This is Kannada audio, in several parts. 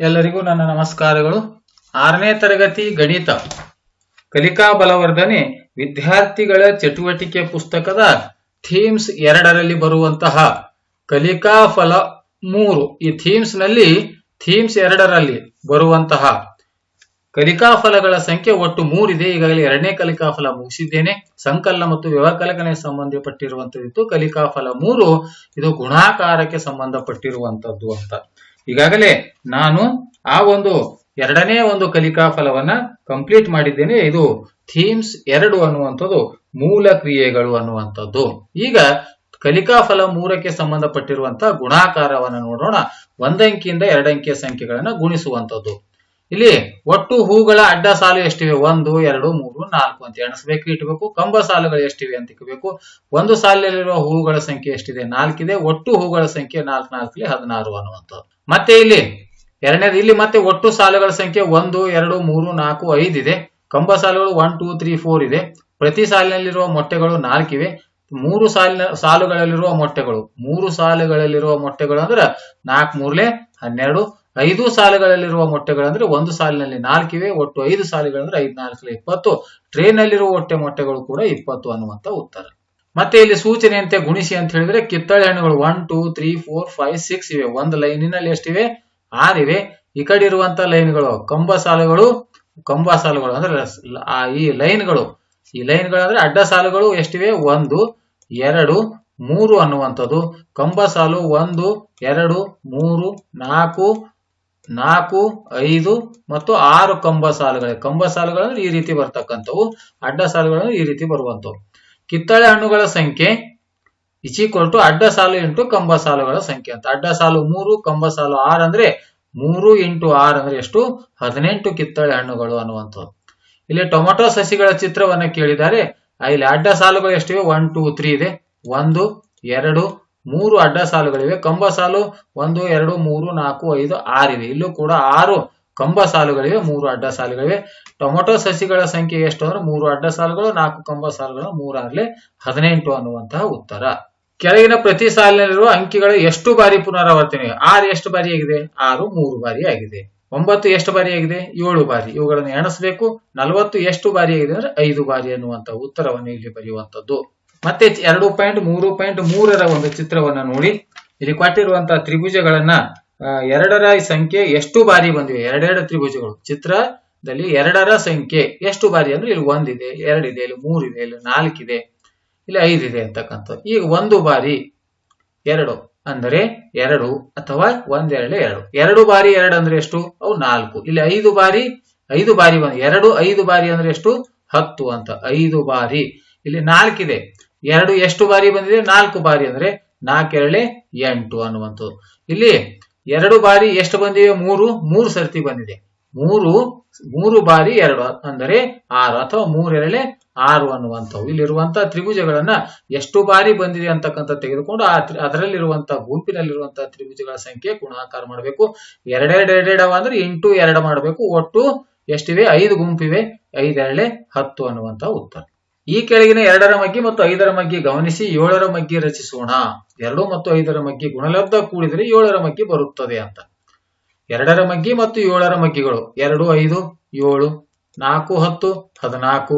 ಎಲ್ಲರಿಗೂ ನನ್ನ ನಮಸ್ಕಾರಗಳು. ಆರನೇ ತರಗತಿ ಗಣಿತ. ಕಲಿಕಾ ಬಲವರ್ಧನೆ ವಿದ್ಯಾರ್ಥಿಗಳ ಚಟುವಟಿಕೆ ಪುಸ್ತಕದ ಥೀಮ್ಸ್ ಎರಡರಲ್ಲಿ ಬರುವಂತಹ ಕಲಿಕಾ ಫಲ ಮೂರು. ಈ ಥೀಮ್ಸ್ನಲ್ಲಿ ಥೀಮ್ಸ್ ಎರಡರಲ್ಲಿ ಬರುವಂತಹ ಕಲಿಕಾ ಫಲಗಳ ಸಂಖ್ಯೆ ಒಟ್ಟು ಮೂರಿದೆ. ಈಗಾಗಲೇ ಎರಡನೇ ಕಲಿಕಾ ಫಲ ಮುಗಿಸಿದ್ದೇನೆ. ಸಂಕಲನ ಮತ್ತು ವ್ಯವಕಲಕನೆ ಸಂಬಂಧಪಟ್ಟಿರುವಂತದ್ದು ಕಲಿಕಾ ಫಲ ಮೂರು, ಇದು ಗುಣಾಕಾರಕ್ಕೆ ಸಂಬಂಧಪಟ್ಟಿರುವಂತದ್ದು ಅಂತ. ಈಗಾಗಲೇ ನಾನು ಆ ಒಂದು ಎರಡನೇ ಒಂದು ಕಲಿಕಾ ಫಲವನ್ನ ಕಂಪ್ಲೀಟ್ ಮಾಡಿದ್ದೇನೆ. ಇದು ಥೀಮ್ಸ್ ಎರಡು ಅನ್ನುವಂಥದ್ದು, ಮೂಲ ಕ್ರಿಯೆಗಳು ಅನ್ನುವಂಥದ್ದು. ಈಗ ಕಲಿಕಾ ಫಲ ಮೂರಕ್ಕೆ ಸಂಬಂಧಪಟ್ಟಿರುವಂತಹ ಗುಣಾಕಾರವನ್ನ ನೋಡೋಣ. ಒಂದಂಕಿಯಿಂದ ಎರಡಂಕಿಯ ಸಂಖ್ಯೆಗಳನ್ನ ಗುಣಿಸುವಂತದ್ದು ಇಲ್ಲಿ ಒಟ್ಟು ಹೂಗಳ ಅಡ್ಡ ಸಾಲು ಎಷ್ಟಿವೆ? ಒಂದು, ಎರಡು, ಮೂರು, ನಾಲ್ಕು ಅಂತ ಎಣಿಸ್ಬೇಕು, ಇಟ್ಬೇಕು. ಕಂಬ ಸಾಲುಗಳು ಎಷ್ಟಿವೆ ಅಂತ ಇಕ್ಕಬೇಕು ಒಂದು ಸಾಲಿನಲ್ಲಿರುವ ಹೂಗಳ ಸಂಖ್ಯೆ ಎಷ್ಟಿದೆ? ನಾಲ್ಕಿದೆ. ಒಟ್ಟು ಹೂಗಳ ಸಂಖ್ಯೆ ನಾಲ್ಕು ನಾಲ್ಕಲಿ ಹದಿನಾರು ಅನ್ನುವಂಥದ್ದು. ಮತ್ತೆ ಇಲ್ಲಿ, ಎರಡನೇದು, ಇಲ್ಲಿ ಮತ್ತೆ ಒಟ್ಟು ಸಾಲುಗಳ ಸಂಖ್ಯೆ ಒಂದು, ಎರಡು, ಮೂರು, ನಾಲ್ಕು ಇದೆ. ಕಂಬ ಸಾಲುಗಳು ಒನ್ ಟೂ ತ್ರೀ ಫೋರ್ ಇದೆ. ಪ್ರತಿ ಸಾಲಿನಲ್ಲಿರುವ ಮೊಟ್ಟೆಗಳು ನಾಲ್ಕಿವೆ ಮೂರು ಸಾಲಿನ, ಸಾಲುಗಳಲ್ಲಿರುವ ಮೊಟ್ಟೆಗಳು, ಮೂರು ಸಾಲುಗಳಲ್ಲಿರುವ ಮೊಟ್ಟೆಗಳು ಅಂದ್ರೆ ನಾಲ್ಕು, ಮೂರ್ಲೆ ಹನ್ನೆರಡು. ಐದು ಸಾಲುಗಳಲ್ಲಿರುವ ಮೊಟ್ಟೆಗಳು ಅಂದ್ರೆ ಒಂದು ಸಾಲಿನಲ್ಲಿ ನಾಲ್ಕಿವೆ ಒಟ್ಟು ಐದು ಸಾಲುಗಳಂದ್ರೆ ಐದು ನಾಲ್ಕು ಇಪ್ಪತ್ತು. ಟ್ರೇನ್ ನಲ್ಲಿರುವ ಹೊಟ್ಟೆ ಮೊಟ್ಟೆಗಳು ಕೂಡ ಇಪ್ಪತ್ತು ಅನ್ನುವಂತ ಉತ್ತರ. ಮತ್ತೆ ಇಲ್ಲಿ ಸೂಚನೆಯಂತೆ ಗುಣಿಸಿ ಅಂತ ಹೇಳಿದ್ರೆ ಕಿತ್ತಳೆ ಹಣ್ಣುಗಳು one two three four five six ಇವೆ. ಒಂದು ಲೈನಿನಲ್ಲಿ ಎಷ್ಟಿವೆ? ಆರಿವೆ. ಈ ಕಡೆ ಇರುವಂತ ಲೈನ್ಗಳು, ಕಂಬ ಸಾಲುಗಳು ಕಂಬ ಸಾಲುಗಳು ಅಂದ್ರೆ ಈ ಲೈನ್ಗಳು. ಈ ಲೈನ್ಗಳು ಅಂದ್ರೆ ಅಡ್ಡ ಸಾಲುಗಳು ಎಷ್ಟಿವೆ? ಒಂದು, ಎರಡು, ಮೂರು ಅನ್ನುವಂಥದ್ದು. ಕಂಬ ಸಾಲು ಒಂದು, ಎರಡು, ಮೂರು, ನಾಲ್ಕು ನಾಲ್ಕು, ಐದು ಮತ್ತು ಆರು ಕಂಬ ಸಾಲುಗಳು ಕಂಬ ಸಾಲುಗಳು ಈ ರೀತಿ ಬರ್ತಕ್ಕಂಥವು. ಅಡ್ಡ ಸಾಲುಗಳಂದ್ರೆ ಈ ರೀತಿ ಬರುವಂಥವು. ಕಿತ್ತಳೆ ಹಣ್ಣುಗಳ ಸಂಖ್ಯೆ ಇಚಿಕೊಲ್ ಟು ಅಡ್ಡ ಸಾಲು ಇಂಟು ಕಂಬ ಸಾಲುಗಳ ಸಂಖ್ಯೆ ಅಂತ. ಅಡ್ಡ ಸಾಲು ಮೂರು, ಕಂಬ ಸಾಲು ಆರ್ ಅಂದ್ರೆ ಮೂರು ಇಂಟು ಆರ್ ಅಂದ್ರೆ ಎಷ್ಟು? ಹದಿನೆಂಟು ಕಿತ್ತಳೆ ಹಣ್ಣುಗಳು ಅನ್ನುವಂಥದ್ದು. ಇಲ್ಲಿ ಟೊಮೆಟೊ ಸಸಿಗಳ ಚಿತ್ರವನ್ನ ಕೇಳಿದ್ದಾರೆ. ಇಲ್ಲಿ ಅಡ್ಡ ಸಾಲುಗಳು ಎಷ್ಟಿವೆ? ಒನ್ ಟೂ ತ್ರೀ ಇದೆ. ಒಂದು, ಎರಡು, ಮೂರು ಅಡ್ಡ ಸಾಲುಗಳಿವೆ. ಕಂಬ ಸಾಲು ಒಂದು, ಎರಡು, ಮೂರು, ನಾಲ್ಕು, ಐದು ಆರಿವೆ ಇಲ್ಲೂ ಕೂಡ ಆರು ಕಂಬ ಸಾಲುಗಳಿವೆ, ಮೂರು ಅಡ್ಡ ಸಾಲುಗಳಿವೆ. ಟೊಮೊಟೊ ಸಸಿಗಳ ಸಂಖ್ಯೆ ಎಷ್ಟು ಅಂದ್ರೆ ಮೂರು ಅಡ್ಡ ಸಾಲುಗಳು, ನಾಲ್ಕು ಕಂಬ ಸಾಲುಗಳು ಮೂರಾರ್ಲೆ ಹದಿನೆಂಟು ಅನ್ನುವಂತಹ ಉತ್ತರ. ಕೆಳಗಿನ ಪ್ರತಿ ಸಾಲಿನಲ್ಲಿರುವ ಅಂಕಿಗಳು ಎಷ್ಟು ಬಾರಿ ಪುನರಾವರ್ತನೆ? ಆರು ಎಷ್ಟು ಬಾರಿ ಆಗಿದೆ? ಆರು, ಮೂರು ಬಾರಿ ಆಗಿದೆ. ಒಂಬತ್ತು ಎಷ್ಟು ಬಾರಿ ಆಗಿದೆ? ಏಳು ಬಾರಿ. ಇವುಗಳನ್ನು ಎಣಿಸಬೇಕು. ನಲವತ್ತು ಎಷ್ಟು ಬಾರಿ ಆಗಿದೆ ಅಂದ್ರೆ ಐದು ಬಾರಿ ಅನ್ನುವಂತ ಉತ್ತರವನ್ನು ಇಲ್ಲಿ ಬರೆಯುವಂತದ್ದು ಮತ್ತೆ ಎರಡು ಪಾಯಿಂಟ್ ಮೂರು ಪಾಯಿಂಟ್ ಮೂರರ ಒಂದು ಚಿತ್ರವನ್ನ ನೋಡಿ. ಇಲ್ಲಿ ಕೊಟ್ಟಿರುವಂತಹ ತ್ರಿಭುಜಗಳನ್ನ ಎರಡರ ಸಂಖ್ಯೆ ಎಷ್ಟು ಬಾರಿ ಬಂದಿವೆ? ಎರಡೆರಡು ತ್ರಿಭುಜಗಳು. ಚಿತ್ರದಲ್ಲಿ ಎರಡರ ಸಂಖ್ಯೆ ಎಷ್ಟು ಬಾರಿ ಅಂದ್ರೆ ಇಲ್ಲಿ ಒಂದಿದೆ, ಎರಡಿದೆ, ಇಲ್ಲಿ ಮೂರಿದೆ, ಇಲ್ಲಿ ನಾಲ್ಕಿದೆ, ಇಲ್ಲಿ ಐದಿದೆ ಅಂತಕ್ಕಂಥ ಈಗ ಒಂದು ಬಾರಿ ಎರಡು ಅಂದರೆ ಎರಡು ಅಥವಾ ಒಂದೆರಡು ಎರಡು ಎರಡು. ಬಾರಿ ಎರಡು ಅಂದ್ರೆ ಎಷ್ಟು? ಅವು ನಾಲ್ಕು. ಇಲ್ಲಿ ಐದು ಬಾರಿ ಐದು ಬಾರಿ ಒಂದು ಎರಡು, ಐದು ಬಾರಿ ಅಂದ್ರೆ ಎಷ್ಟು? ಹತ್ತು ಅಂತ. ಐದು ಬಾರಿ. ಇಲ್ಲಿ ನಾಲ್ಕಿದೆ. ಎರಡು ಎಷ್ಟು ಬಾರಿ ಬಂದಿದೆ? ನಾಲ್ಕು ಬಾರಿ ಅಂದ್ರೆ ನಾಲ್ಕೆರಳೆ ಎಂಟು ಅನ್ನುವಂಥದ್ದು. ಇಲ್ಲಿ ಎರಡು ಬಾರಿ ಎಷ್ಟು ಬಂದಿವೆ? ಮೂರು. ಮೂರು ಸರ್ತಿ ಬಂದಿದೆ. ಮೂರು ಮೂರು ಬಾರಿ ಎರಡು. ಅಂದರೆ ಆರು ಅಥವಾ ಮೂರೆರಳೆ ಆರು ಅನ್ನುವಂಥವು. ಇಲ್ಲಿರುವಂತಹ ತ್ರಿಭುಜಗಳನ್ನ ಎಷ್ಟು ಬಾರಿ ಬಂದಿದೆ ಅಂತಕ್ಕಂಥ ತೆಗೆದುಕೊಂಡು ಆ ಅದರಲ್ಲಿರುವಂತಹ ಗುಂಪಿನಲ್ಲಿರುವಂತಹ ತ್ರಿಭುಜಗಳ ಸಂಖ್ಯೆ ಗುಣಾಕಾರ ಮಾಡಬೇಕು. ಎರಡೆರಡು ಎರಡೆರಡವ ಅಂದ್ರೆ ಎಂಟು ಎರಡು ಮಾಡಬೇಕು. ಒಟ್ಟು ಎಷ್ಟಿವೆ? ಐದು ಗುಂಪಿವೆ. ಐದೆರಳೆ ಹತ್ತು ಅನ್ನುವಂಥ ಉತ್ತರ. ಈ ಕೆಳಗಿನ ಎರಡರ ಮಗ್ಗಿ ಮತ್ತು ಐದರ ಮಗ್ಗಿ ಗಮನಿಸಿ ಏಳರ ಮಗ್ಗಿ ರಚಿಸೋಣ. ಎರಡು ಮತ್ತು ಐದರ ಮಗ್ಗಿ ಗುಣಲಬ್ಧ ಕೂಡಿದರೆ ಏಳರ ಮಗ್ಗಿ ಬರುತ್ತದೆ ಅಂತ. ಎರಡರ ಮಗ್ಗಿ ಮತ್ತು ಏಳರ ಮಗ್ಗಿಗಳು ಎರಡು, ಐದು, ಏಳು, ನಾಲ್ಕು, ಹತ್ತು, ಹದಿನಾಲ್ಕು,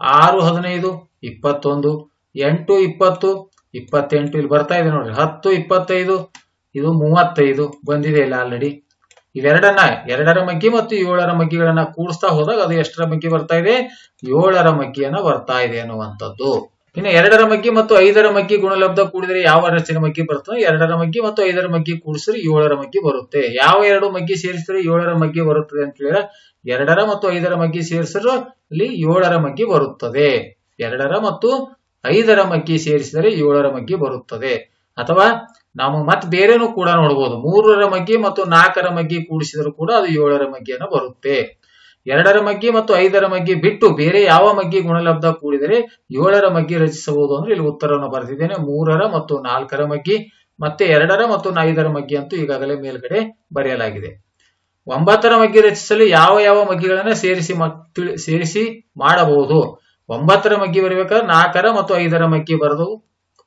ಆರು, ಹದಿನೈದು, ಇಪ್ಪತ್ತೊಂದು, ಎಂಟು, ಇಪ್ಪತ್ತು, ಇಪ್ಪತ್ತೆಂಟು. ಇಲ್ಲಿ ಬರ್ತಾ ಇದೆ ನೋಡ್ರಿ. ಹತ್ತು, ಇಪ್ಪತ್ತೈದು, ಇದು ಮೂವತ್ತೈದು ಬಂದಿದೆ ಇಲ್ಲ ಆಲ್ರೆಡಿ ಇವೆರಡನ್ನ, ಎರಡರ ಮಗ್ಗಿ ಮತ್ತು ಏಳರ ಮಗ್ಗಿಗಳನ್ನ ಕೂಡಿಸ್ತಾ ಹೋದಾಗ ಅದು ಎಷ್ಟರ ಮಗ್ಗಿ ಬರ್ತಾ ಇದೆ? ಏಳರ ಮಗ್ಗಿಯನ್ನ ಬರ್ತಾ ಇದೆ ಅನ್ನುವಂಥದ್ದು. ಇನ್ನು ಎರಡರ ಮಗ್ಗಿ ಮತ್ತು ಐದರ ಮಗ್ಗಿ ಗುಣಲಬ್ಧ ಕೂಡಿದ್ರೆ ಯಾವ ರಚನೆ ಮಗ್ಗಿ ಬರ್ತದೆ? ಎರಡರ ಮಗ್ಗಿ ಮತ್ತು ಐದರ ಮಗ್ಗಿ ಕೂಡಿಸಿದ್ರೆ ಏಳರ ಮಗ್ಗಿ ಬರುತ್ತೆ. ಯಾವ ಎರಡು ಮಗ್ಗಿ ಸೇರಿಸಿದ್ರೆ ಏಳರ ಮಗ್ಗಿ ಬರುತ್ತದೆ ಅಂತ ಹೇಳಿದ್ರೆ ಎರಡರ ಮತ್ತು ಐದರ ಮಗ್ಗಿ ಸೇರಿಸಿದ್ರೆ ಇಲ್ಲಿ ಏಳರ ಮಗ್ಗಿ ಬರುತ್ತದೆ. ಎರಡರ ಮತ್ತು ಐದರ ಮಗ್ಗಿ ಸೇರಿಸಿದರೆ ಏಳರ ಮಗ್ಗಿ ಬರುತ್ತದೆ. ಅಥವಾ ನಾವು ಮತ್ತೆ ಬೇರೆನೂ ಕೂಡ ನೋಡಬಹುದು ಮೂರರ ಮಗ್ಗಿ ಮತ್ತು ನಾಲ್ಕರ ಮಗ್ಗಿ ಕೂಡಿಸಿದರೂ ಕೂಡ ಅದು ಏಳರ ಮಗ್ಗಿಯನ್ನು ಬರುತ್ತೆ. ಎರಡರ ಮಗ್ಗಿ ಮತ್ತು ಐದರ ಮಗ್ಗಿ ಬಿಟ್ಟು ಬೇರೆ ಯಾವ ಮಗ್ಗಿ ಗುಣಲಬ್ಧ ಕೂಡಿದರೆ ಏಳರ ಮಗ್ಗಿ ರಚಿಸಬಹುದು ಅಂದ್ರೆ ಇಲ್ಲಿ ಉತ್ತರವನ್ನು ಬರೆದಿದ್ದೇನೆ. ಮೂರರ ಮತ್ತು ನಾಲ್ಕರ ಮಗ್ಗಿ ಮತ್ತೆ ಎರಡರ ಮತ್ತು ಐದರ ಮಗ್ಗಿ ಅಂತೂ ಈಗಾಗಲೇ ಮೇಲ್ಗಡೆ ಬರೆಯಲಾಗಿದೆ. ಒಂಬತ್ತರ ಮಗ್ಗಿ ರಚಿಸಲು ಯಾವ ಯಾವ ಮಗ್ಗಿಗಳನ್ನ ಸೇರಿಸಿ ಸೇರಿಸಿ ಮಾಡಬಹುದು? ಒಂಬತ್ತರ ಮಗ್ಗಿ ಬರಬೇಕಾದ್ರೆ ನಾಲ್ಕರ ಮತ್ತು ಐದರ ಮಗ್ಗಿ ಬರೆದು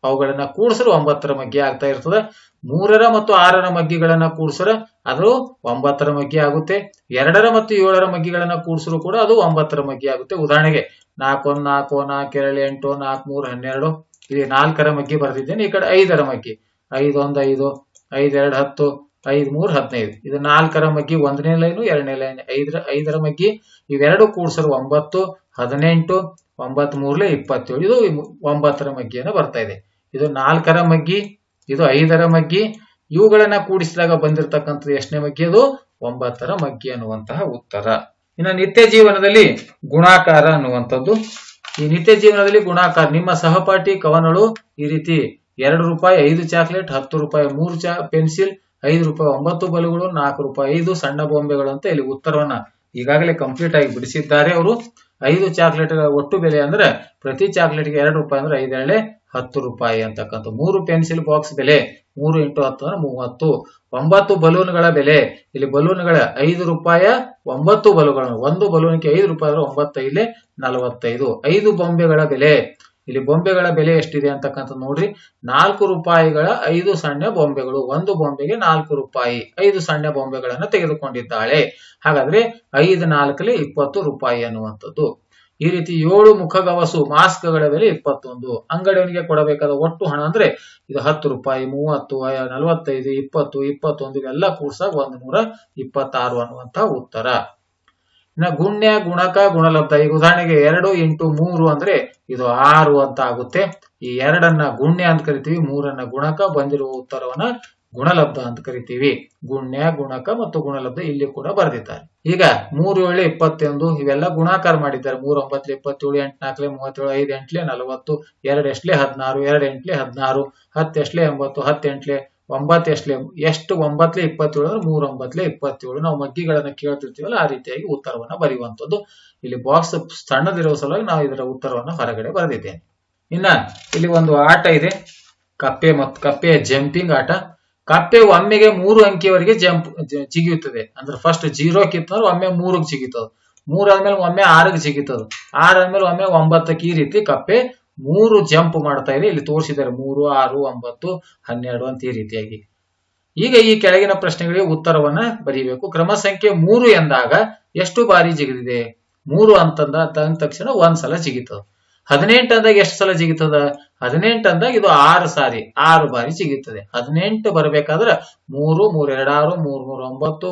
ಅವುಗಳನ್ನ ಕೂಡಿಸಿದ್ರೆ ಒಂಬತ್ತರ ಮಗ್ಗಿ ಆಗ್ತಾ ಇರ್ತದೆ. ಮೂರರ ಮತ್ತು ಆರರ ಮಗ್ಗಿಗಳನ್ನ ಕೂಡಿಸಿದ್ರೆ ಅದು ಒಂಬತ್ತರ ಮಗ್ಗಿ ಆಗುತ್ತೆ. ಎರಡರ ಮತ್ತು ಏಳರ ಮಗ್ಗಿಗಳನ್ನ ಕೂಡಿಸಿದ್ರು ಕೂಡ ಅದು ಒಂಬತ್ತರ ಮಗ್ಗಿ ಆಗುತ್ತೆ. ಉದಾಹರಣೆಗೆ ನಾಲ್ಕೊಂದ್, ನಾಲ್ಕು ನಾಲ್ಕು, ಎರಡು, ಎಂಟು, ನಾಲ್ಕು, ಮೂರು, ಹನ್ನೆರಡು. ಇಲ್ಲಿ ನಾಲ್ಕರ ಮಗ್ಗಿ ಬರ್ತಿದ್ದೇನೆ ಈ ಕಡೆ ಐದರ ಮಗ್ಗಿ. ಐದೊಂದು, ಐದು ಐದೆರಡು ಹತ್ತು, ಐದು, ಮೂರ್, ಹದಿನೈದು. ಇದು ನಾಲ್ಕರ ಮಗ್ಗಿ ಒಂದನೇ ಲೈನು, ಎರಡನೇ ಲೈನ್. ಐದರ ಐದರ ಮಗ್ಗಿ ಇವೆರಡು ಕೂಡಿಸಲು ಒಂಬತ್ತು, ಹದಿನೆಂಟು ಒಂಬತ್ತ್ ಮೂರ್ಲೆ ಇಪ್ಪತ್ತೇಳು. ಇದು ಒಂಬತ್ತರ ಮಗ್ಗಿಯನ್ನು ಬರ್ತಾ ಇದೆ. ಇದು ನಾಲ್ಕರ ಮಗ್ಗಿ, ಇದು ಐದರ ಮಗ್ಗಿ, ಇವುಗಳನ್ನ ಕೂಡಿಸಿದಾಗ ಬಂದಿರತಕ್ಕಂಥದ್ದು ಎಷ್ಟನೇ ಮಗ್ಗಿ ಅದು? ಒಂಬತ್ತರ ಮಗ್ಗಿ ಅನ್ನುವಂತಹ ಉತ್ತರ. ಇನ್ನು ನಿತ್ಯ ಜೀವನದಲ್ಲಿ ಗುಣಾಕಾರ ಅನ್ನುವಂಥದ್ದು. ಈ ನಿತ್ಯ ಜೀವನದಲ್ಲಿ ಗುಣಾಕಾರ, ನಿಮ್ಮ ಸಹಪಾಠಿ ಕವನಗಳು ಈ ರೀತಿ ಎರಡು ರೂಪಾಯಿ ಐದು ಚಾಕ್ಲೇಟ್, ಹತ್ತು ರೂಪಾಯಿ ಮೂರು ಚಾ, ಪೆನ್ಸಿಲ್, ಐದು ರೂಪಾಯಿ ಒಂಬತ್ತು ಬಲುಗಳು, ನಾಲ್ಕು ರೂಪಾಯಿ ಐದು ಸಣ್ಣ ಬೊಂಬೆಗಳು ಅಂತ ಇಲ್ಲಿ ಉತ್ತರವನ್ನ ಈಗಾಗಲೇ ಕಂಪ್ಲೀಟ್ ಆಗಿ ಬಿಡಿಸಿದ್ದಾರೆ ಅವರು. ಐದು ಚಾಕ್ಲೇಟ್ ಒಟ್ಟು ಬೆಲೆ ಅಂದ್ರೆ ಪ್ರತಿ ಚಾಕ್ಲೇಟ್ಗೆ ಎರಡು ರೂಪಾಯಿ ಅಂದ್ರೆ ಐದೆರಡೆ ಹತ್ತು ರೂಪಾಯಿ ಅಂತಕ್ಕಂಥ ಮೂರು ಪೆನ್ಸಿಲ್ ಬಾಕ್ಸ್ ಬೆಲೆ ಮೂರು ಇಂಟು ಹತ್ತು ಅಂದ್ರೆ ಮೂವತ್ತು. ಒಂಬತ್ತು ಬಲೂನ್ಗಳ ಬೆಲೆ, ಇಲ್ಲಿ ಬಲೂನ್ಗಳ ಐದು ರೂಪಾಯ ಒಂಬತ್ತು ಬಲೂನ್ಗಳು ಒಂದು ಬಲೂನ್ಗೆ ಐದು ರೂಪಾಯಿ ಅಂದ್ರೆ ಒಂಬತ್ತೈದು ನಲವತ್ತೈದು. ಐದು ಬೊಂಬೆಗಳ ಬೆಲೆ ಇಲ್ಲಿ ಬೊಂಬೆಗಳ ಬೆಲೆ ಎಷ್ಟಿದೆ ಅಂತಕ್ಕಂಥ ನೋಡ್ರಿ. ನಾಲ್ಕು ರೂಪಾಯಿಗಳ ಐದು ಸಣ್ಣ ಬೊಂಬೆಗಳು, ಒಂದು ಬೊಂಬೆಗೆ ನಾಲ್ಕು ರೂಪಾಯಿ, ಐದು ಸಣ್ಣ ಬೊಂಬೆಗಳನ್ನ ತೆಗೆದುಕೊಂಡಿದ್ದಾಳೆ. ಹಾಗಾದ್ರೆ ಐದು ನಾಲ್ಕಲೆ ಇಪ್ಪತ್ತು ರೂಪಾಯಿ ಅನ್ನುವಂಥದ್ದು. ಈ ರೀತಿ ಏಳು ಮುಖಗವಸು ಮಾಸ್ಕ್ಗಳ ಬೆಲೆ ಇಪ್ಪತ್ತೊಂದು. ಅಂಗಡಿಯವನಿಗೆ ಕೊಡಬೇಕಾದ ಒಟ್ಟು ಹಣ ಅಂದ್ರೆ ಇದು ಹತ್ತು ರೂಪಾಯಿ, ಮೂವತ್ತು, ನಲವತ್ತೈದು, ಇಪ್ಪತ್ತು, ಇಪ್ಪತ್ತೊಂದು, ಇವೆಲ್ಲ ಕೂಡ್ಸ ಒಂದು ನೂರ ಇಪ್ಪತ್ತಾರು ಅನ್ನುವಂತಹ ಉತ್ತರ. ಇನ್ನ ಗುಣ್ಯ ಗುಣಕ ಗುಣಲಬ್ಧ. ಈಗ ಉದಾಹರಣೆಗೆ ಎರಡು ಇಂಟು ಮೂರು ಅಂದ್ರೆ ಇದು ಆರು ಅಂತ ಆಗುತ್ತೆ. ಈ ಎರಡನ್ನ ಗುಣ್ಯ ಅಂತ ಕರಿತೀವಿ, ಮೂರನ್ನ ಗುಣಕ, ಬಂದಿರುವ ಉತ್ತರವನ್ನ ಗುಣಲಬ್ಧ ಅಂತ ಕರಿತೀವಿ. ಗುಣ್ಯ, ಗುಣಕ ಮತ್ತು ಗುಣಲಬ್ಧ ಇಲ್ಲಿ ಕೂಡ ಬರೆದಿದ್ದಾರೆ. ಈಗ ಮೂರು ಏಳು ಇಪ್ಪತ್ತೊಂದು, ಇವೆಲ್ಲ ಗುಣಾಕಾರ ಮಾಡಿದ್ದಾರೆ. ಮೂರು, ಒಂಬತ್ತು, ಇಪ್ಪತ್ತೇಳು, ಎಂಟು ನಾಲ್ಕಲೆ ಮೂವತ್ತೇಳು, ಐದು, ಎಂಟ್ಲೆ ನಲವತ್ತು, ಎರಡು ಎಷ್ಟ್ಲೆ ಹದಿನಾರು, ಎರಡು ಎಂಟ್ಲೆ ಹದಿನಾರು, ಹತ್ತು ಎಷ್ಟ್ಲೆ ಎಂಬತ್ತು, ಹತ್ತು ಎಂಟ್ಲೆ ಒಂಬತ್ತು ಎಷ್ಟ್ಲೆ, ಎಷ್ಟು ಒಂಬತ್ತಲೆ ಇಪ್ಪತ್ತೇಳು ಅಂದ್ರೆ ಮೂರ್ ಒಂಬತ್ತಲೆ ಇಪ್ಪತ್ತೇಳು. ನಾವು ಮಗ್ಗಿಗಳನ್ನ ಕೇಳ್ತಿರ್ತೀವಲ್ಲ, ಆ ರೀತಿಯಾಗಿ ಉತ್ತರವನ್ನ ಬರೆಯುವಂಥದ್ದು. ಇಲ್ಲಿ ಬಾಕ್ಸ್ ಸಣ್ಣದಿರೋ ಸಲುವಾಗಿ ನಾವು ಇದರ ಉತ್ತರವನ್ನ ಹೊರಗಡೆ ಬರೆದಿದ್ದೇನೆ. ಇನ್ನ ಇಲ್ಲಿ ಒಂದು ಆಟ ಇದೆ. ಕಪ್ಪೆ ಮತ್ತು ಕಪ್ಪೆಯ ಜಂಪಿಂಗ್ ಆಟ. ಕಪ್ಪೆ ಒಮ್ಮೆಗೆ ಮೂರು ಅಂಕಿಯವರೆಗೆ ಜಂಪ್ ಜಿಗಿಯುತ್ತದೆ. ಅಂದ್ರೆ ಫಸ್ಟ್ ಜೀರೋ ಕಿತ್ತಂದ್ರೆ ಒಮ್ಮೆ ಮೂರಕ್ಕೆ ಜಿಗಿತದ. ಮೂರ್ ಆದ್ಮೇಲೆ ಒಮ್ಮೆ ಆರಕ್ಕೆ ಜಿಗಿತದ. ಆರ್ ಆದ್ಮೇಲೆ ಒಮ್ಮೆ ಒಂಬತ್ತಕ್ಕೆ ಈ ರೀತಿ ಕಪ್ಪೆ ಮೂರು ಜಂಪ್ ಮಾಡ್ತಾ ಇದೆ ಇಲ್ಲಿ ತೋರಿಸಿದ್ದಾರೆ ಮೂರು, ಆರು, ಒಂಬತ್ತು, ಹನ್ನೆರಡು ಅಂತ ಈ ರೀತಿಯಾಗಿ. ಈಗ ಈ ಕೆಳಗಿನ ಪ್ರಶ್ನೆಗಳಿಗೆ ಉತ್ತರವನ್ನ ಬರೀಬೇಕು. ಕ್ರಮ ಸಂಖ್ಯೆ ಮೂರು ಎಂದಾಗ ಎಷ್ಟು ಬಾರಿ ಜಿಗಿದಿದೆ? ಮೂರು ಅಂತಂದ, ತಂದ ತಕ್ಷಣ ಒಂದ್ ಸಲ ಜಿಗಿತದ ಹದಿನೆಂಟು ಅಂದಾಗ ಎಷ್ಟು ಸಲ ಜಿಗಿತದ? ಹದಿನೆಂಟು ಅಂದಾಗ ಇದು ಆರು ಸಾರಿ, ಆರು ಬಾರಿ ಜಿಗಿತದೆ. ಹದಿನೆಂಟು ಬರಬೇಕಾದ್ರೆ ಮೂರು, ಮೂರ್ ಎರಡಾರು ಮೂರ್ ಮೂರ್ ಒಂಬತ್ತು,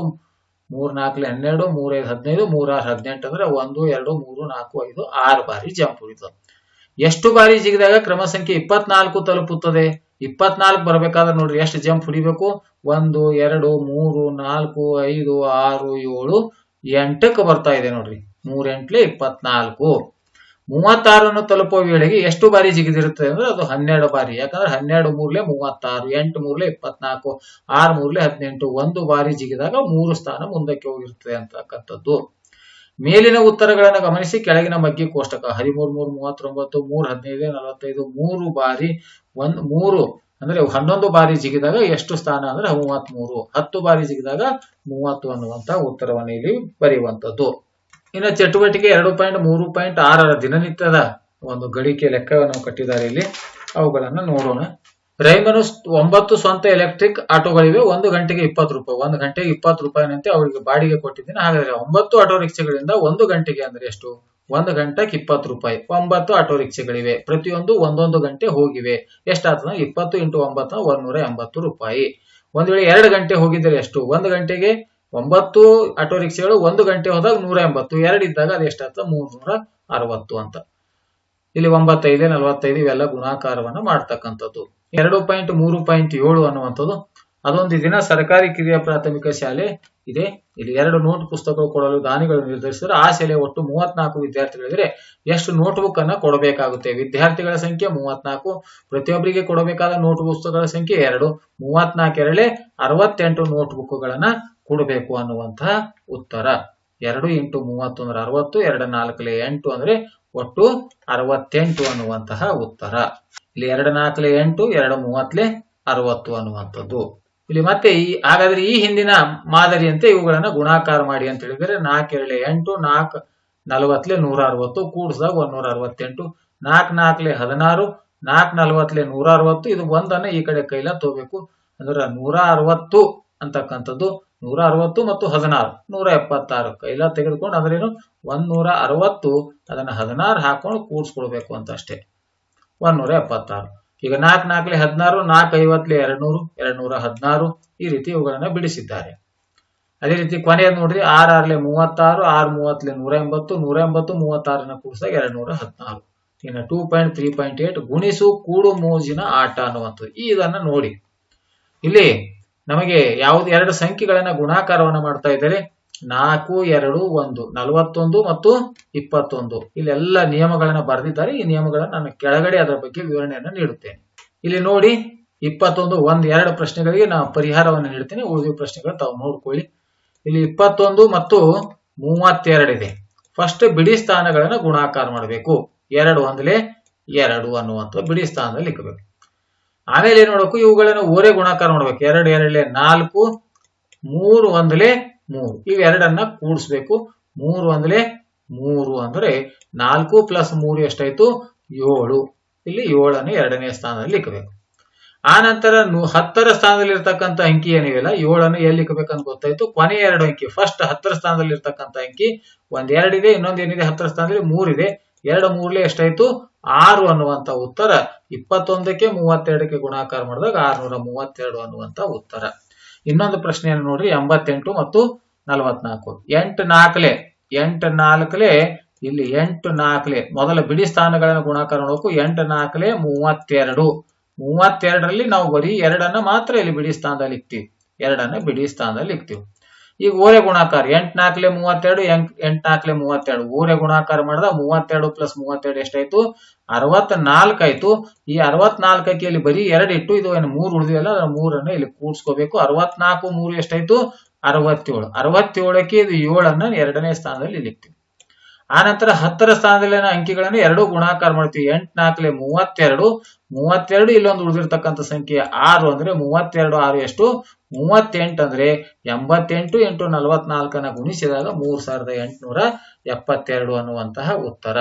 ಮೂರ್ ನಾಲ್ಕು, ಹನ್ನೆರಡು, ಮೂರ್ ಐದು, ಹದಿನೈದು, ಮೂರ್ ಆರು, ಹದಿನೆಂಟು ಅಂದ್ರೆ ಒಂದು, ಎರಡು, ಮೂರು, ನಾಲ್ಕು, ಐದು, ಆರು ಬಾರಿ ಜಂಪ್ ಹೊಡಿತದೆ ಎಷ್ಟು ಬಾರಿ ಜಿಗಿದಾಗ ಕ್ರಮ ಸಂಖ್ಯೆ ಇಪ್ಪತ್ನಾಲ್ಕು ತಲುಪುತ್ತದೆ? ಇಪ್ಪತ್ನಾಲ್ಕು ಬರಬೇಕಾದ್ರೆ ನೋಡ್ರಿ, ಎಷ್ಟು ಜಂಪ್ ಹೊಡಿಬೇಕು? ಒಂದು, ಎರಡು, ಮೂರು, ನಾಲ್ಕು, ಐದು, ಆರು, ಏಳು, ಎಂಟಕ್ಕೆ ಬರ್ತಾ ಇದೆ ನೋಡ್ರಿ. ಮೂರ್ ಎಂಟ್ಲೆ ಇಪ್ಪತ್ನಾಲ್ಕು. ಮೂವತ್ತಾರನ್ನು ತಲುಪುವ ವೇಳೆಗೆ ಎಷ್ಟು ಬಾರಿ ಜಿಗಿದಿರುತ್ತದೆ ಅಂದ್ರೆ ಅದು ಹನ್ನೆರಡು ಬಾರಿ. ಯಾಕಂದ್ರೆ ಹನ್ನೆರಡು, ಮೂರ್ಲೆ ಮೂವತ್ತಾರು, ಎಂಟು, ಮೂರ್ಲೆ ಇಪ್ಪತ್ನಾಲ್ಕು, ಆರು, ಮೂರ್ಲೆ ಹದಿನೆಂಟು, ಒಂದು ಬಾರಿ ಜಿಗಿದಾಗ ಮೂರು ಸ್ಥಾನ ಮುಂದಕ್ಕೆ ಹೋಗಿರ್ತದೆ ಅಂತಕ್ಕಂಥದ್ದು. ಮೇಲಿನ ಉತ್ತರಗಳನ್ನು ಗಮನಿಸಿ, ಕೆಳಗಿನ ಬಗ್ಗೆ ಕೋಷ್ಟಕ. ಹದಿಮೂರು, ಮೂರು, ಮೂವತ್ತೊಂಬತ್ತು, ಮೂರು, ಹದಿನೈದು, ನಲವತ್ತೈದು, ಮೂರು ಬಾರಿ ಒಂದ್, ಮೂರು, ಅಂದ್ರೆ ಹನ್ನೊಂದು ಬಾರಿ ಜಿಗಿದಾಗ ಎಷ್ಟು ಸ್ಥಾನ ಅಂದ್ರೆ ಮೂವತ್ತ್ ಮೂರು ಹತ್ತು ಬಾರಿ ಜಿಗಿದಾಗ ಮೂವತ್ತು ಅನ್ನುವಂತ ಉತ್ತರವನ್ನು ಇಲ್ಲಿ ಬರೆಯುವಂತದ್ದು ಇನ್ನು ಚಟುವಟಿಕೆ ಎರಡು ಪಾಯಿಂಟ್ ಮೂರು ಪಾಯಿಂಟ್ ಆರರ ದಿನನಿತ್ಯದ ಒಂದು ಗಳಿಕೆ ಲೆಕ್ಕವನ್ನು ಕಟ್ಟಿದ್ದಾರೆ ಇಲ್ಲಿ. ಅವುಗಳನ್ನು ನೋಡೋಣ. ರೈಮನು ಒಂಬತ್ತು ಸ್ವಂತ ಎಲೆಕ್ಟ್ರಿಕ್ ಆಟೋಗಳಿವೆ, ಒಂದು ಗಂಟೆಗೆ ಇಪ್ಪತ್ತು ರೂಪಾಯಿ. ಒಂದು ಗಂಟೆಗೆ ಇಪ್ಪತ್ತು ರೂಪಾಯಿನಂತೆ ಅವರಿಗೆ ಬಾಡಿಗೆ ಕೊಟ್ಟಿದ್ದೀನಿ. ಹಾಗಾದ್ರೆ ಒಂಬತ್ತು ಆಟೋ ರಿಕ್ಷೆಗಳಿಂದ ಒಂದು ಗಂಟೆಗೆ ಅಂದ್ರೆ ಎಷ್ಟು? ಒಂದು ಗಂಟೆಗೆ ಇಪ್ಪತ್ತು ರೂಪಾಯಿ. ಒಂಬತ್ತು ಆಟೋ ರಿಕ್ಷೆಗಳಿವೆ. ಪ್ರತಿಯೊಂದು ಒಂದೊಂದು ಗಂಟೆ ಹೋಗಿವೆ. ಎಷ್ಟಾಗ್ತದ ಇಪ್ಪತ್ತು ಇಂಟು ಒಂಬತ್ತು, ಒಂದೂರ ಎಂಬತ್ತು ರೂಪಾಯಿ. ಒಂದ್ ವೇಳೆ ಎರಡು ಗಂಟೆ ಹೋಗಿದ್ರೆ ಎಷ್ಟು? ಒಂದು ಗಂಟೆಗೆ ಒಂಬತ್ತು ಆಟೋ ರಿಕ್ಷೆಗಳು, ಒಂದು ಗಂಟೆ ಹೋದಾಗ ನೂರ ಎಂಬತ್ತು. ಎರಡು ಇದ್ದಾಗ ಅದು ಎಷ್ಟಾಗ್ತದೆ ಮೂರ್ನೂರ ಅರವತ್ತು ಅಂತ. ಇಲ್ಲಿ ಒಂಬತ್ತೈದು, ನಲವತ್ತೈದು ಇವೆಲ್ಲ ಗುಣಾಕಾರವನ್ನ ಮಾಡ್ತಕ್ಕಂಥದ್ದು. ಎರಡು ಪಾಯಿಂಟ್ ಮೂರು ಪಾಯಿಂಟ್ ಏಳು ಅನ್ನುವಂಥದ್ದು. ಅದೊಂದು ದಿನ ಸರ್ಕಾರಿ ಕಿರಿಯ ಪ್ರಾಥಮಿಕ ಶಾಲೆ ಇದೆ. ಇಲ್ಲಿ ಎರಡು ನೋಟ್ ಪುಸ್ತಕಗಳು ಕೊಡಲು ದಾನಿಗಳು ನಿರ್ಧರಿಸಿದರೆ ಆ ಶಾಲೆ ಒಟ್ಟು ಮೂವತ್ನಾಲ್ಕು ವಿದ್ಯಾರ್ಥಿಗಳಿದ್ರೆ ಎಷ್ಟು ನೋಟ್ ಬುಕ್ ಅನ್ನ ಕೊಡಬೇಕಾಗುತ್ತೆ? ವಿದ್ಯಾರ್ಥಿಗಳ ಸಂಖ್ಯೆ ಮೂವತ್ನಾಲ್ಕು, ಪ್ರತಿಯೊಬ್ಬರಿಗೆ ಕೊಡಬೇಕಾದ ನೋಟ್ ಪುಸ್ತಕಗಳ ಸಂಖ್ಯೆ ಎರಡು. ಮೂವತ್ನಾಲ್ಕು ಎರಡೇ ಅರವತ್ತೆಂಟು ನೋಟ್ ಬುಕ್ಗಳನ್ನ ಕೊಡಬೇಕು ಅನ್ನುವಂತಹ ಉತ್ತರ. ಎರಡು ಇಂಟು ಅಂದ್ರೆ ಅರವತ್ತು, ಎರಡು ನಾಲ್ಕಲೆ ಎಂಟು ಅಂದ್ರೆ ಒಟ್ಟು ಅರವತ್ತೆಂಟು ಅನ್ನುವಂತಹ ಉತ್ತರ. ಇಲ್ಲಿ ಎರಡು ನಾಲ್ಕಲೆ ಎಂಟು, ಎರಡು ಮೂವತ್ತಲೆ ಅರವತ್ತು ಅನ್ನುವಂಥದ್ದು. ಇಲ್ಲಿ ಮತ್ತೆ ಈ ಹಾಗಾದ್ರೆ ಈ ಹಿಂದಿನ ಮಾದರಿಯಂತೆ ಇವುಗಳನ್ನ ಗುಣಾಕಾರ ಮಾಡಿ ಅಂತ ಹೇಳಿದ್ರೆ ನಾಲ್ಕೆರಳೆ ಎಂಟು, ನಾಲ್ಕು ನಲವತ್ತಲೆ ನೂರ ಅರವತ್ತು ಕೂಡಿಸಿದಾಗ ಒಂದೂರ ಅರವತ್ತೆಂಟು ನಾಲ್ಕು ನಾಲ್ಕಲೆ ಹದಿನಾರು, ನಾಲ್ಕು ನಲವತ್ತಲೆ ನೂರ ಅರವತ್ತು ಇದು ಒಂದನ್ನ ಈ ಕಡೆ ಕೈಲ ತಗೋಬೇಕು. ಅಂದ್ರೆ ನೂರ ಅರವತ್ತು ಅಂತಕ್ಕಂಥದ್ದು ನೂರ ಅರವತ್ತು ಮತ್ತು ಹದಿನಾರು. ನೂರ ಎಪ್ಪತ್ತಾರು ಕೈಲ ತೆಗೆದುಕೊಂಡು ಅಂದ್ರೇನು ಒಂದ್ ನೂರ ಅರವತ್ತು ಅದನ್ನ ಹದಿನಾರು ಹಾಕೊಂಡು ಕೂಡ್ಸ್ಕೊಡ್ಬೇಕು ಅಂತ ಅಷ್ಟೇ ಒಂದ್ ನೂರ ಎಪ್ಪತ್ತಾರು ಈಗ ನಾಲ್ಕ್ ನಾಲ್ಕಲಿ ಹದಿನಾರು, ನಾಲ್ಕು ಐವತ್ತಲಿ ಎರಡ್ನೂರು ನೂರು ಎರಡ್ ನೂರ ಹದಿನಾರು ಈ ರೀತಿ ಇವುಗಳನ್ನ ಬಿಡಿಸಿದ್ದಾರೆ. ಅದೇ ರೀತಿ ಕೊನೆಯ ನೋಡ್ರಿ ಆರ್ ಆರ್ಲೆ ಮೂವತ್ತಾರು, ಆರ್ ಮೂವತ್ತಲೆ ನೂರ ಎಂಬತ್ತು ನೂರ ಎಂಬತ್ತು ಮೂವತ್ತಾರನ್ನ ಕೂಡಿಸಿದಾಗ ಎರಡ್ನೂರ ಹದಿನಾರು. ಇನ್ನು two point three point eight ಗುಣಿಸು ಕೂಡು ಮೋಜಿನ ಆಟ ಅನ್ನುವಂಥದ್ದು. ಈ ಇದನ್ನ ನೋಡಿ. ಇಲ್ಲಿ ನಮಗೆ ಯಾವ್ದು ಎರಡು ಸಂಖ್ಯೆಗಳನ್ನ ಗುಣಾಕಾರವನ್ನು ಮಾಡ್ತಾ ಇದ್ದಾರೆ. ನಾಲ್ಕು, ಎರಡು, ಒಂದು, ನಲವತ್ತೊಂದು ಮತ್ತು ಇಪ್ಪತ್ತೊಂದು. ಇಲ್ಲೆಲ್ಲ ನಿಯಮಗಳನ್ನ ಬರೆದಿದ್ದಾರೆ. ಈ ನಿಯಮಗಳನ್ನ ನಾನು ಕೆಳಗಡೆ ಅದರ ಬಗ್ಗೆ ವಿವರಣೆಯನ್ನು ನೀಡುತ್ತೇನೆ. ಇಲ್ಲಿ ನೋಡಿ, ಇಪ್ಪತ್ತೊಂದು, ಒಂದ್, ಎರಡು ಪ್ರಶ್ನೆಗಳಿಗೆ ನಾನು ಪರಿಹಾರವನ್ನು ನೀಡುತ್ತೇನೆ ಉಳಿದ ಪ್ರಶ್ನೆಗಳು ತಾವು ನೋಡ್ಕೊಳ್ಳಿ. ಇಲ್ಲಿ ಇಪ್ಪತ್ತೊಂದು ಮತ್ತು ಮೂವತ್ತೆರಡಿದೆ ಫಸ್ಟ್ ಬಿಡಿ ಸ್ಥಾನಗಳನ್ನು ಗುಣಾಕಾರ ಮಾಡಬೇಕು. ಎರಡು ಒಂದಲೇ ಎರಡು ಅನ್ನುವಂಥ ಬಿಡಿ ಸ್ಥಾನದಲ್ಲಿ ಇಕ್ಕಬೇಕು ಆಮೇಲೆ ಏನ್ ಮಾಡ್ಬೇಕು? ಇವುಗಳನ್ನು ಓರೆ ಗುಣಾಕಾರ ಮಾಡ್ಬೇಕು. ಎರಡು, ಎರಡಲೆ ನಾಲ್ಕು, ಮೂರು ಒಂದಲೇ ಮೂರು. ಇವೆರಡನ್ನ ಕೂಡಿಸ್ಬೇಕು. ಮೂರು ಅಂದ್ರೆ ಮೂರು ಅಂದ್ರೆ ನಾಲ್ಕು ಪ್ಲಸ್ ಮೂರು ಎಷ್ಟಾಯ್ತು? ಏಳು. ಇಲ್ಲಿ ಏಳನ್ನು ಎರಡನೇ ಸ್ಥಾನದಲ್ಲಿ ಇಕ್ಕಬೇಕು ಆ ನಂತರ ಹತ್ತರ ಸ್ಥಾನದಲ್ಲಿ ಇರ್ತಕ್ಕಂಥ ಅಂಕಿ ಏನಿವೆಲ್ಲ ಏಳನ್ನು ಎಲ್ಲಿ ಇಕ್ಕಬೇಕಂತ ಗೊತ್ತಾಯ್ತು? ಕೊನೆ ಎರಡು ಅಂಕಿ. ಫಸ್ಟ್ ಹತ್ತರ ಸ್ಥಾನದಲ್ಲಿ ಇರ್ತಕ್ಕಂಥ ಅಂಕಿ. ಒಂದ್ ಇನ್ನೊಂದು ಏನಿದೆ ಹತ್ತರ ಸ್ಥಾನದಲ್ಲಿ? ಮೂರಿದೆ. ಎರಡು ಮೂರ್ಲೆ ಎಷ್ಟಾಯ್ತು? ಆರು ಅನ್ನುವಂತ ಉತ್ತರ. ಇಪ್ಪತ್ತೊಂದಕ್ಕೆ ಮೂವತ್ತೆರಡಕ್ಕೆ ಗುಣಾಕಾರ ಮಾಡಿದಾಗ ಆರ್ನೂರ ಮೂವತ್ತೆರಡು ಅನ್ನುವಂತ ಉತ್ತರ. ಇನ್ನೊಂದು ಪ್ರಶ್ನೆಯನ್ನು ನೋಡ್ರಿ, ಎಂಬತ್ತೆಂಟು ಮತ್ತು ನಲವತ್ನಾಲ್ಕು. ಎಂಟು ನಾಲ್ಕಲೆ ಎಂಟು ನಾಲ್ಕಲೆ, ಇಲ್ಲಿ ಎಂಟು ನಾಲ್ಕಲೆ. ಮೊದಲ ಬಿಡಿ ಸ್ಥಾನಗಳನ್ನು ಗುಣಾಕಾರ ನೋಡೋಕು ಎಂಟು ನಾಲ್ಕಲೆ, ಮೂವತ್ತೆರಡು. ಮೂವತ್ತೆರಡರಲ್ಲಿ ನಾವು ಬರೀ ಎರಡನ್ನ ಮಾತ್ರ ಇಲ್ಲಿ ಬಿಡಿ ಸ್ಥಾನದಲ್ಲಿ ಇಕ್ತೀವಿ. ಎರಡನ್ನ ಬಿಡಿ ಸ್ಥಾನದಲ್ಲಿ ಇಕ್ತೀವಿ. ಈಗ ಓರೆ ಗುಣಾಕಾರ ಎಂಟ್ ನಾಲ್ಕಲೆ ಮೂವತ್ತೆರಡು, ಎಂಟ್ ನಾಲ್ಕಲೆ ಮೂವತ್ತೆರಡು. ಓರೆ ಗುಣಾಕಾರ ಮಾಡಿದ ಮೂವತ್ತೆರಡು ಪ್ಲಸ್ ಮೂವತ್ತೆರಡು ಎಷ್ಟಾಯ್ತು? ಅರವತ್ ಆಯ್ತು. ಈ ಅರವತ್ನಾಲ್ಕಕ್ಕೆ ಇಲ್ಲಿ ಬರೀ ಎರಡು ಇಟ್ಟು, ಇದು ಏನು ಮೂರು ಉಳಿದಿವಲ್ಲ ಅದರ ಮೂರನ್ನು ಇಲ್ಲಿ ಕೂಡ್ಸ್ಕೋಬೇಕು. ಅರವತ್ನಾಲ್ಕು ಮೂರು ಎಷ್ಟಾಯ್ತು? ಅರವತ್ತೇಳು. ಅರವತ್ತೇಳಕ್ಕೆ ಇದು ಏಳನ್ನ ಎರಡನೇ ಸ್ಥಾನದಲ್ಲಿ ಇಲ್ಲಿ ಇಕ್ತೀವಿ ಆ ನಂತರ ಹತ್ತರ ಸ್ಥಾನದಲ್ಲಿನ ಅಂಕಿಗಳನ್ನು ಎರಡು ಗುಣಾಕಾರ ಮಾಡ್ತೀವಿ. ಎಂಟು ನಾಲ್ಕಲೆ ಮೂವತ್ತೆರಡು. ಮೂವತ್ತೆರಡು ಇಲ್ಲೊಂದು ಉಳಿದಿರ್ತಕ್ಕಂಥ ಸಂಖ್ಯೆ ಆರು ಅಂದ್ರೆ ಮೂವತ್ತೆರಡು, ಆರು ಎಷ್ಟು? ಮೂವತ್ತೆಂಟು ಅಂದ್ರೆ ಎಂಬತ್ತೆಂಟು ಎಂಟು ನಲವತ್ನಾಲ್ಕನ್ನ ಗುಣಿಸಿದಾಗ ಮೂರು ಸಾವಿರದ ಎಂಟುನೂರ ಎಪ್ಪತ್ತೆರಡು ಅನ್ನುವಂತಹ ಉತ್ತರ.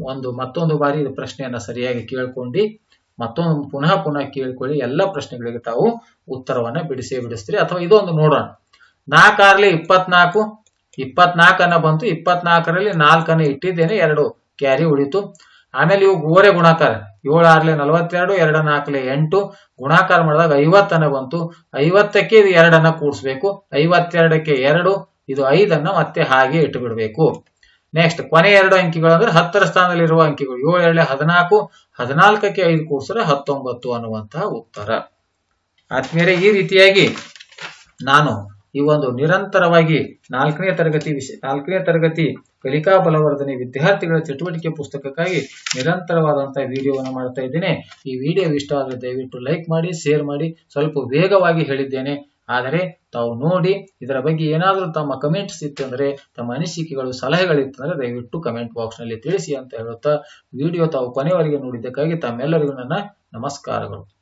ಒಂದು, ಮತ್ತೊಂದು ಬಾರಿ ಇದು ಪ್ರಶ್ನೆಯನ್ನ ಸರಿಯಾಗಿ ಕೇಳ್ಕೊಂಡು, ಮತ್ತೊಂದು ಪುನಃ ಪುನಃ ಕೇಳ್ಕೊಳ್ಳಿ. ಎಲ್ಲ ಪ್ರಶ್ನೆಗಳಿಗೆ ತಾವು ಉತ್ತರವನ್ನ ಬಿಡಿಸೇ ಬಿಡಿಸ್ತೀರಿ. ಅಥವಾ ಇದೊಂದು ನೋಡೋಣ. ನಾಲ್ಕಾರ್ಲೆ ಇಪ್ಪತ್ನಾಲ್ಕು. ಇಪ್ಪತ್ನಾಲ್ಕನ್ನ ಬಂತು, ಇಪ್ಪತ್ನಾಲ್ಕರಲ್ಲಿ ನಾಲ್ಕನ್ನ ಇಟ್ಟಿದ್ದೇನೆ, ಎರಡು ಕ್ಯಾರಿ ಉಳಿತು. ಆಮೇಲೆ ಇವು ಗೋರೆ ಗುಣಾಕಾರ. ಏಳು ಆರ್ಲೆ ನಲವತ್ತೆರಡು ಎರಡ ನಾಲ್ಕಲೆ ಎಂಟು. ಗುಣಾಕಾರ ಮಾಡಿದಾಗ ಐವತ್ತನ ಬಂತು. ಐವತ್ತಕ್ಕೆ ಇದು ಎರಡನ್ನ ಕೂಡಿಸ್ಬೇಕು. ಐವತ್ತೆರಡಕ್ಕೆ ಎರಡು, ಇದು ಐದನ್ನ ಮತ್ತೆ ಹಾಗೆ ಇಟ್ಟು ಬಿಡಬೇಕು ನೆಕ್ಸ್ಟ್ ಕೊನೆ ಎರಡು ಅಂಕಿಗಳು ಅಂದ್ರೆ ಹತ್ತರ ಸ್ಥಾನದಲ್ಲಿರುವ ಅಂಕಿಗಳು. ಏಳು ಎರಡಲೆ ಹದಿನಾಲ್ಕು, ಹದಿನಾಲ್ಕಕ್ಕೆ ಐದು ಕೂಡಿಸಿದ್ರೆ ಹತ್ತೊಂಬತ್ತು ಅನ್ನುವಂತಹ ಉತ್ತರ. ಆದ್ಮೇಲೆ ಈ ರೀತಿಯಾಗಿ ನಾನು ಈ ಒಂದು ನಿರಂತರವಾಗಿ ನಾಲ್ಕನೇ ತರಗತಿ ವಿಷಯ ನಾಲ್ಕನೇ ತರಗತಿ ಕಲಿಕಾ ಬಲವರ್ಧನೆ ವಿದ್ಯಾರ್ಥಿಗಳ ಚಟುವಟಿಕೆ ಪುಸ್ತಕಕ್ಕಾಗಿ ನಿರಂತರವಾದಂತಹ ವಿಡಿಯೋವನ್ನು ಮಾಡ್ತಾ ಇದ್ದೇನೆ. ಈ ವಿಡಿಯೋ ಇಷ್ಟ ಆದರೆ ದಯವಿಟ್ಟು ಲೈಕ್ ಮಾಡಿ, ಶೇರ್ ಮಾಡಿ. ಸ್ವಲ್ಪ ವೇಗವಾಗಿ ಹೇಳಿದ್ದೇನೆ. ಆದರೆ ತಾವು ನೋಡಿ ಇದರ ಬಗ್ಗೆ ಏನಾದರೂ ತಮ್ಮ ಕಮೆಂಟ್ಸ್ ಇತ್ತು ಅಂದ್ರೆ, ತಮ್ಮ ಅನಿಸಿಕೆಗಳು, ಸಲಹೆಗಳಿತ್ತು ಅಂದ್ರೆ ದಯವಿಟ್ಟು ಕಮೆಂಟ್ ಬಾಕ್ಸ್ನಲ್ಲಿ ತಿಳಿಸಿ ಅಂತ ಹೇಳುತ್ತಾ, ವಿಡಿಯೋ ತಾವು ಕೊನೆಯವರೆಗೆ ನೋಡಿದ್ದಕ್ಕಾಗಿ ತಮ್ಮೆಲ್ಲರಿಗೂ ನನ್ನ ನಮಸ್ಕಾರಗಳು.